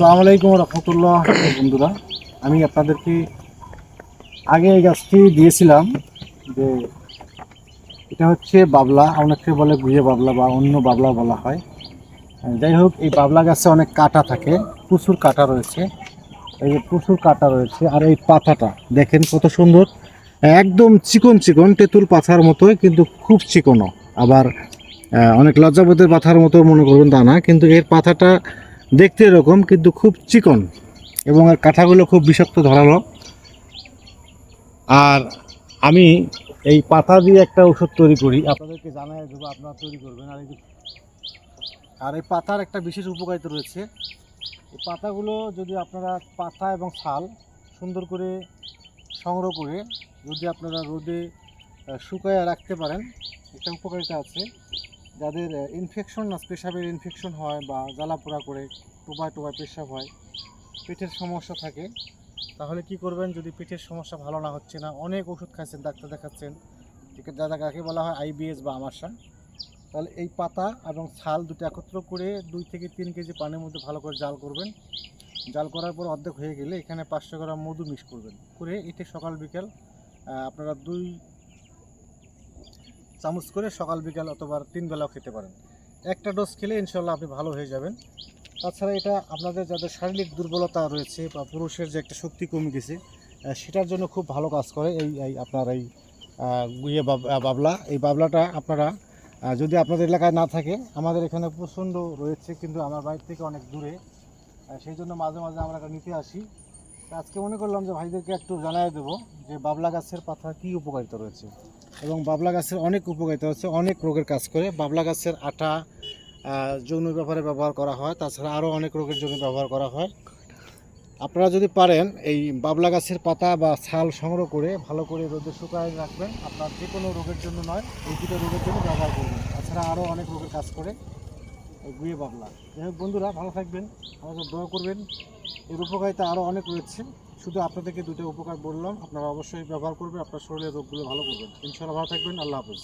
আসসালামু আলাইকুম রহমতুল্লাহ। বন্ধুরা, আমি আপনাদেরকে আগে এই গাছটি দিয়েছিলাম যে এটা হচ্ছে বাবলা, অনেকে বলে গুয়ে বাবলা বা অন্য বাবলা বলা হয়। যাই হোক, এই বাবলা গাছে অনেক কাটা থাকে, প্রচুর কাটা রয়েছে। এই যে প্রচুর কাটা রয়েছে, আর এই পাতাটা, দেখেন কত সুন্দর। একদম চিকন চিকন, তেঁতুল পাতার মতোই, কিন্তু খুব চিকনও। আবার অনেক লজ্জাবোধের পাতার মতো মনে করবেন তা না, কিন্তু এর পাতাটা দেখতে এরকম, কিন্তু খুব চিকন এবং এর কাঁঠাগুলো খুব বিষাক্ত ধরালো। আর আমি এই পাতা দিয়ে একটা ওষুধ তৈরি করি। আপনাদেরকে জানাই দেবো, আপনারা তৈরি করবেন। আর এই আর এই পাতার একটা বিশেষ উপকারিতা রয়েছে। এই পাতাগুলো যদি আপনারা পাতা এবং ছাল সুন্দর করে সংগ্রহ করে যদি আপনারা রোদে শুকায় রাখতে পারেন, একটা উপকারিতা আছে। যাদের ইনফেকশন না পেশাবের ইনফেকশন হয় বা জ্বালা পোড়া করে টোপায় টোপায় পেশাব হয়, পেটের সমস্যা থাকে। তাহলে কি করবেন, যদি পেটের সমস্যা ভালো না হচ্ছে না, অনেক ওষুধ খাচ্ছেন ডাক্তার দেখাচ্ছেন যারা কাকে বলা হয় আইবিএস বা আমাশা, তাহলে এই পাতা এবং ছাল দুটো একত্র করে দুই থেকে তিন কেজি পানির মধ্যে ভালো করে জাল করবেন। জাল করার পর অর্ধেক হয়ে গেলে এখানে পাঁচশো গ্রাম মধু মিক্স করবেন। করে এটি সকাল বিকেল আপনারা দুই চামচ করে সকাল, বিকাল অথবা তিন বেলাও খেতে পারেন। একটা ডোজ খেলে ইনশাল্লাহ আপনি ভালো হয়ে যাবেন। তাছাড়া এটা আপনাদের যাদের শারীরিক দুর্বলতা রয়েছে বা পুরুষের যে একটা শক্তি কমে গেছে সেটার জন্য খুব ভালো কাজ করে এই এই আপনার এই বাব- বাবলা। এই বাবলাটা আপনারা যদি আপনাদের এলাকায় না থাকে, আমাদের এখানে প্রচণ্ড রয়েছে, কিন্তু আমার বাড়ি থেকে অনেক দূরে। সেই জন্য মাঝে মাঝে আমরা নিতে আসি। আজকে মনে করলাম যে ভাইদেরকে একটু জানাই দেবো যে বাবলা গাছের পাতা কী উপকারিতা রয়েছে। এবং বাবলা গাছের অনেক উপকারিতা হচ্ছে, অনেক রোগের কাজ করে। বাবলা গাছের আটা যৌন ব্যাপারে ব্যবহার করা হয়, তাছাড়া আরও অনেক রোগের জন্য ব্যবহার করা হয়। আপনারা যদি পারেন, এই বাবলা গাছের পাতা বা ছাল সংগ্রহ করে, ভালো করে রোদে শুকায় রাখবেন। আপনার যে কোনো রোগের জন্য নয়, এই দুটো রোগের জন্য ব্যবহার করবেন তাছাড়া আরও অনেক রোগের কাজ করে এই গুয়ে বাবলা। যাই বন্ধুরা, ভালো থাকবেন। আমাদের দোয়া করবেন। এর উপকারিতা আরও অনেক রয়েছে। শুধু আপনাদেরকে দুটো উপকার বললাম, আপনারা অবশ্যই ব্যবহার করবেন, আপনার শরীরের রোগগুলো ভালো করবেন। ইনশাআল্লাহ ভালো থাকবেন, আল্লাহ হাফেজ।